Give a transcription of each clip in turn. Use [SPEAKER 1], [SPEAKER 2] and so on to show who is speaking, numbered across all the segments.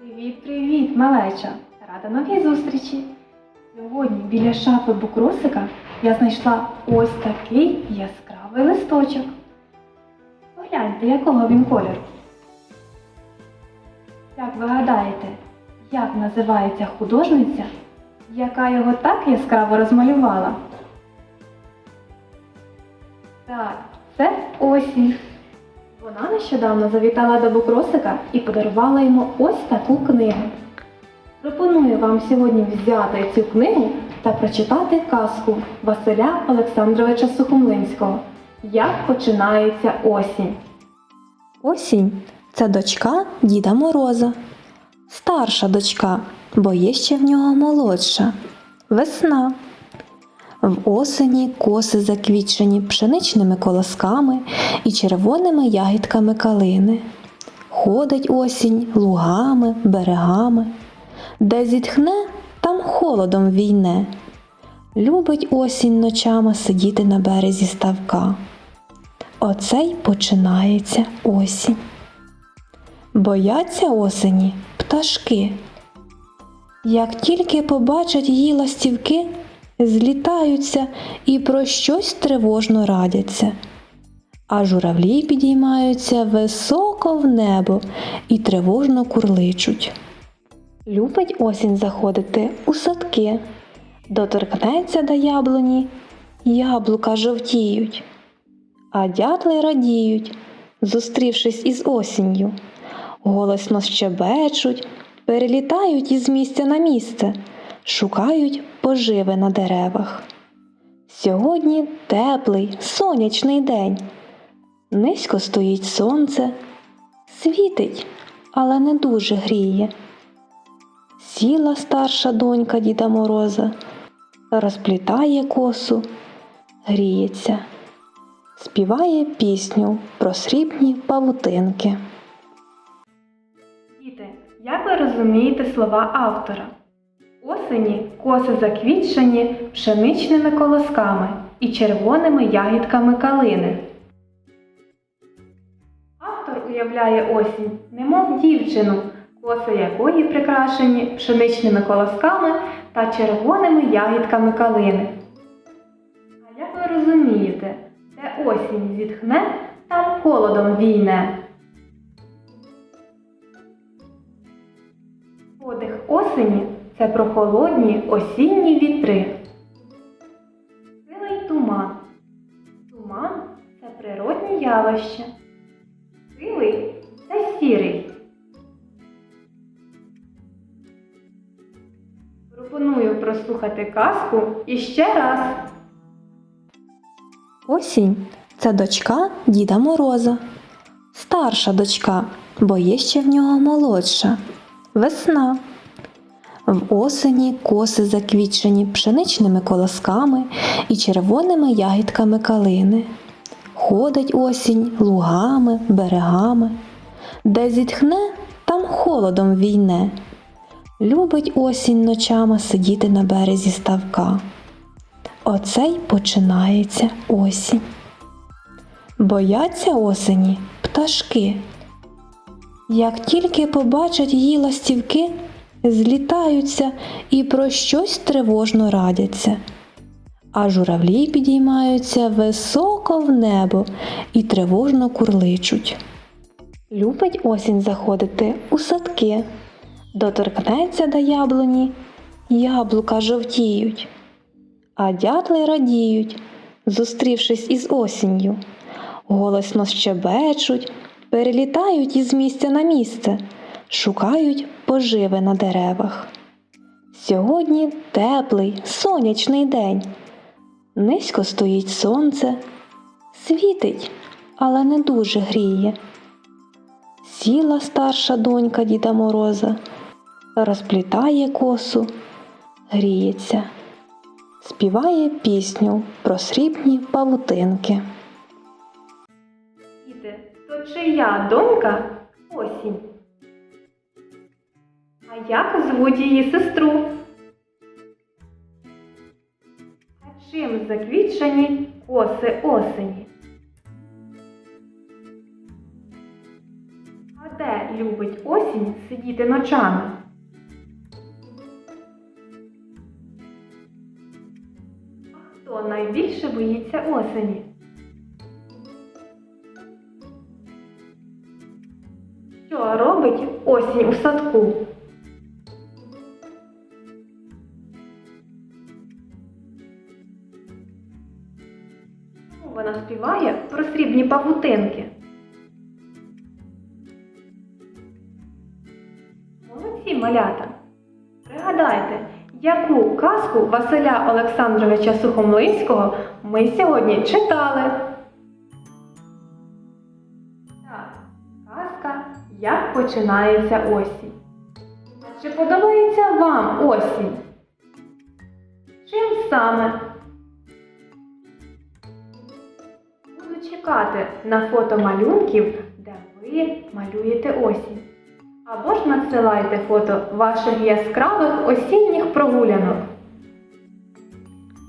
[SPEAKER 1] Привіт-привіт, малеча! Рада новій зустрічі! Сьогодні біля шафи букросика я знайшла ось такий яскравий листочок. Погляньте, якого він кольору. Як ви гадаєте, як називається художниця, яка його так яскраво розмалювала? Так, це осінь. Вона нещодавно завітала до Букросика і подарувала йому ось таку книгу. Пропоную вам сьогодні взяти цю книгу та прочитати казку Василя Олександровича Сухомлинського Як починається осінь.
[SPEAKER 2] Осінь це дочка Діда Мороза. Старша дочка, бо є ще в нього молодша. Весна. В осені коси заквітчені пшеничними колосками і червоними ягідками калини. Ходить осінь лугами, берегами. Де зітхне, там холодом війне. Любить осінь ночами сидіти на березі ставка. Оце й починається осінь. Бояться осені пташки. Як тільки побачать її ластівки, злітаються і про щось тривожно радяться. А журавлі підіймаються високо в небо і тривожно курличуть. Любить осінь заходити у садки, доторкнеться до яблуні, яблука жовтіють. А дятли радіють, зустрівшись із осінню, голосно щебечуть, перелітають із місця на місце, шукають поживи на деревах. Сьогодні теплий, сонячний день. Низько стоїть сонце, світить, але не дуже гріє. Сіла старша донька Діда Мороза, розплітає косу, гріється співає пісню про срібні павутинки.
[SPEAKER 1] Діти, як ви розумієте слова автора? Осені коси заквітчені пшеничними колосками і червоними ягідками калини. Автор уявляє осінь, немов дівчину, коси якої прикрашені пшеничними колосками та червоними ягідками калини. А як ви розумієте, де осінь зітхне, там холодом війне. Подих осені це прохолодні осінні вітри. Сивий туман. Туман це природні явище. Сивий це сірий. Пропоную прослухати казку іще раз.
[SPEAKER 2] Осінь це дочка Діда Мороза. Старша дочка, бо є ще в нього молодша. Весна. В осені коси заквітчені пшеничними колосками і червоними ягідками калини. Ходить осінь лугами, берегами. Де зітхне, там холодом війне. Любить осінь ночами сидіти на березі ставка. Оце й починається осінь. Бояться осені пташки. Як тільки побачать її ластівки, злітаються і про щось тривожно радяться. А журавлі підіймаються високо в небо і тривожно курличуть. Любить осінь заходити у садки, доторкнеться до яблуні, яблука жовтіють. А дятли радіють, зустрівшись із осінню, голосно щебечуть, перелітають із місця на місце, шукають поживи на деревах. Сьогодні теплий, сонячний день. Низько стоїть сонце, світить, але не дуже гріє. Сіла старша донька Діда Мороза, розплітає косу, гріється співає пісню про срібні павутинки.
[SPEAKER 1] Діти, то чия донька осінь? А як звуть її сестру? А чим заквітчені коси осені? А де любить осінь сидіти ночами? А хто найбільше боїться осені? Що робить осінь у садку? Вона співає про срібні павутинки. Молодці малята. Пригадайте, яку казку Василя Олександровича Сухомлинського ми сьогодні читали. Так, казка Як починається осінь. Чи подобається вам осінь? Чим саме? Буду чекати на фото малюнків, де ви малюєте осінь. Або ж надсилайте фото ваших яскравих осінніх прогулянок.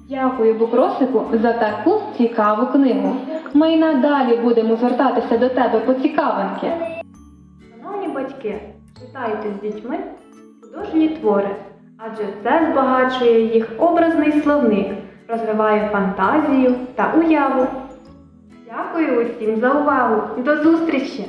[SPEAKER 1] Дякую, Букросику, за таку цікаву книгу. Ми й надалі будемо звертатися до тебе по цікавинки. Шановні батьки, читайте з дітьми художні твори, адже це збагачує їх образний словник, розвиває фантазію та уяву. Дякую усім за увагу. До зустрічі!